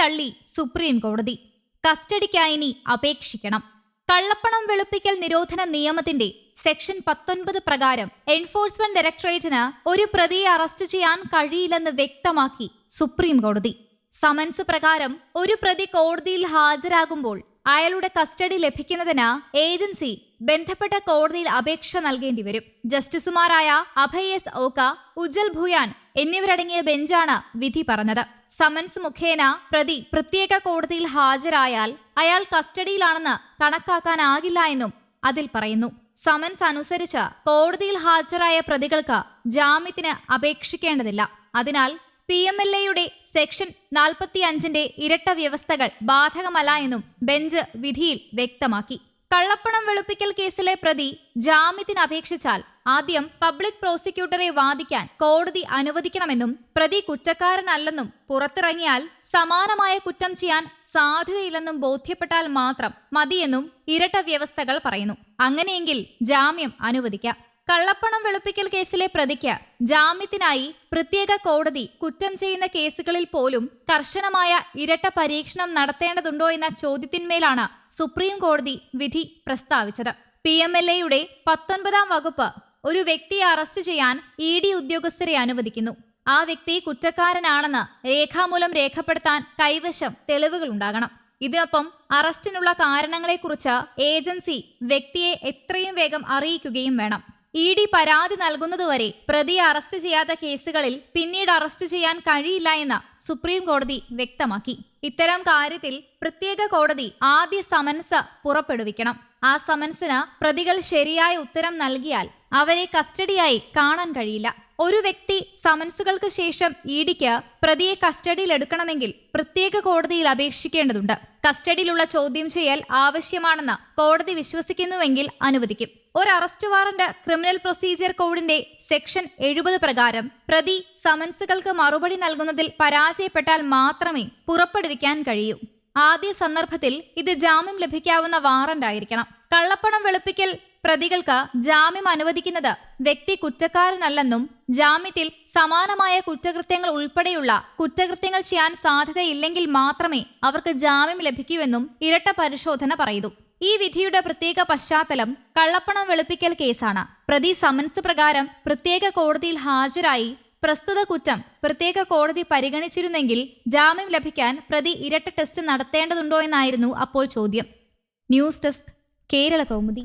തള്ളി സുപ്രീം കോടതി. കസ്റ്റഡിക്കായി ഇനി അപേക്ഷിക്കണം. കള്ളപ്പണം വെളുപ്പിക്കൽ നിരോധന നിയമത്തിന്റെ സെക്ഷൻ പത്തൊൻപത് പ്രകാരം എൻഫോഴ്സ്മെന്റ് ഡയറക്ടറേറ്റിന് ഒരു പ്രതിയെ അറസ്റ്റ് ചെയ്യാൻ കഴിയില്ലെന്ന് വ്യക്തമാക്കി സുപ്രീം കോടതി. സമൻസ് പ്രകാരം ഒരു പ്രതി കോടതിയിൽ ഹാജരാകുമ്പോൾ അയാളുടെ കസ്റ്റഡി ലഭിക്കുന്നതിന് ഏജൻസി ബന്ധപ്പെട്ട കോടതിയിൽ അപേക്ഷ നൽകേണ്ടി വരും. ജസ്റ്റിസുമാരായ അഭയ് എസ് ഓക്ക ഉജ്ജൽ ഭൂയാൻ എന്നിവരടങ്ങിയ ബെഞ്ചാണ് വിധി പറഞ്ഞത്. സമൻസ് മുഖേന പ്രതി പ്രത്യേക കോടതിയിൽ ഹാജരായാൽ അയാൾ കസ്റ്റഡിയിലാണെന്ന് കണക്കാക്കാനാകില്ല എന്നും അതിൽ പറയുന്നു. സമൻസ് അനുസരിച്ച് കോടതിയിൽ ഹാജരായ പ്രതികൾക്ക് ജാമ്യത്തിന് അപേക്ഷിക്കേണ്ടതില്ല. അതിനാൽ പി എം എൽ എയുടെ സെക്ഷൻ നാൽപ്പത്തി അഞ്ചിന്റെ ഇരട്ട വ്യവസ്ഥകൾ ബാധകമല്ല എന്നും ബെഞ്ച് വിധിയിൽ വ്യക്തമാക്കി. കള്ളപ്പണം വെളുപ്പിക്കൽ കേസിലെ പ്രതി ജാമ്യത്തിന് അപേക്ഷിച്ചാൽ ആദ്യം പബ്ലിക് പ്രോസിക്യൂട്ടറെ വാദിക്കാൻ കോടതി അനുവദിക്കണമെന്നും പ്രതി കുറ്റക്കാരനല്ലെന്നും പുറത്തിറങ്ങിയാൽ സമാനമായ കുറ്റം ചെയ്യാൻ സാധ്യതയില്ലെന്നും ബോധ്യപ്പെട്ടാൽ മാത്രം മതിയെന്നും ഇരട്ട വ്യവസ്ഥകൾ പറയുന്നു. അങ്ങനെയെങ്കിൽ ജാമ്യം അനുവദിക്കാം. കള്ളപ്പണം വെളുപ്പിക്കൽ കേസിലെ പ്രതിക്ക് ജാമ്യത്തിനായി പ്രത്യേക കോടതി കുറ്റം ചെയ്യുന്ന കേസുകളിൽ പോലും കർശനമായ ഇരട്ട പരീക്ഷണം നടത്തേണ്ടതുണ്ടോ എന്ന ചോദ്യത്തിന്മേലാണ് സുപ്രീം കോടതി വിധി പ്രസ്താവിച്ചത്. പി എം എൽ എയുടെ പത്തൊൻപതാം വകുപ്പ് ഒരു വ്യക്തിയെ അറസ്റ്റ് ചെയ്യാൻ ഇ ഡി ഉദ്യോഗസ്ഥരെ അനുവദിക്കുന്നു. ആ വ്യക്തി കുറ്റക്കാരനാണെന്ന് രേഖാമൂലം രേഖപ്പെടുത്താൻ കൈവശം തെളിവുകൾ ഉണ്ടാകണം. ഇതിനൊപ്പം അറസ്റ്റിനുള്ള കാരണങ്ങളെക്കുറിച്ച് ഏജൻസി വ്യക്തിയെ എത്രയും വേഗം അറിയിക്കുകയും വേണം. ഇ ഡി പരാതി നൽകുന്നതുവരെ പ്രതിയെ അറസ്റ്റ് ചെയ്യാത്ത കേസുകളിൽ പിന്നീട് അറസ്റ്റ് ചെയ്യാൻ കഴിയില്ല എന്ന് സുപ്രീം കോടതി വ്യക്തമാക്കി. ഇത്തരം കാര്യത്തിൽ പ്രത്യേക കോടതി ആദ്യ സമൻസ് പുറപ്പെടുവിക്കണം. ആ സമൻസിന് പ്രതികൾ ശരിയായ ഉത്തരം നൽകിയാൽ അവരെ കസ്റ്റഡിയായി കാണാൻ കഴിയില്ല. ഒരു വ്യക്തി സമൻസുകൾക്ക് ശേഷം ഇ ഡിക്ക് പ്രതിയെ കസ്റ്റഡിയിൽ എടുക്കണമെങ്കിൽ പ്രത്യേക കോടതിയിൽ അപേക്ഷിക്കേണ്ടതുണ്ട്. കസ്റ്റഡിയിലുള്ള ചോദ്യം ചെയ്യൽ ആവശ്യമാണെന്ന് കോടതി വിശ്വസിക്കുന്നുവെങ്കിൽ അനുവദിക്കും. ഒരു അറസ്റ്റ് വാറന്റ് ക്രിമിനൽ പ്രൊസീജിയർ കോഡിന്റെ സെക്ഷൻ എഴുപത് പ്രകാരം പ്രതി സമൻസുകൾക്ക് മറുപടി നൽകുന്നതിൽ പരാജയപ്പെട്ടാൽ മാത്രമേ പുറപ്പെടുവിക്കാൻ കഴിയൂ. ആദ്യ സന്ദർഭത്തിൽ ഇത് ജാമ്യം ലഭിക്കാവുന്ന വാറന്റ് ആയിരിക്കണം. കള്ളപ്പണം വെളുപ്പിക്കൽ പ്രതികൾക്ക് ജാമ്യം അനുവദിക്കുന്നത് വ്യക്തി കുറ്റക്കാരനല്ലെന്നും ജാമ്യത്തിൽ സമാനമായ കുറ്റകൃത്യങ്ങൾ ഉൾപ്പെടെയുള്ള കുറ്റകൃത്യങ്ങൾ ചെയ്യാൻ സാധ്യതയില്ലെങ്കിൽ മാത്രമേ അവർക്ക് ജാമ്യം ലഭിക്കൂവെന്നും ഇരട്ട പരിശോധന പറയുന്നു. ഈ വിധിയുടെ പ്രത്യേക പശ്ചാത്തലം കള്ളപ്പണം വെളുപ്പിക്കൽ കേസാണ്. പ്രതി സമൻസ് പ്രകാരം പ്രത്യേക കോടതിയിൽ ഹാജരായി പ്രസ്തുത കുറ്റം പ്രത്യേക കോടതി പരിഗണിച്ചിരുന്നെങ്കിൽ ജാമ്യം ലഭിക്കാൻ പ്രതി ഇരട്ട ടെസ്റ്റ് നടത്തേണ്ടതുണ്ടോ എന്നായിരുന്നു അപ്പോൾ ചോദ്യം. News desk Kerala Kaumudi.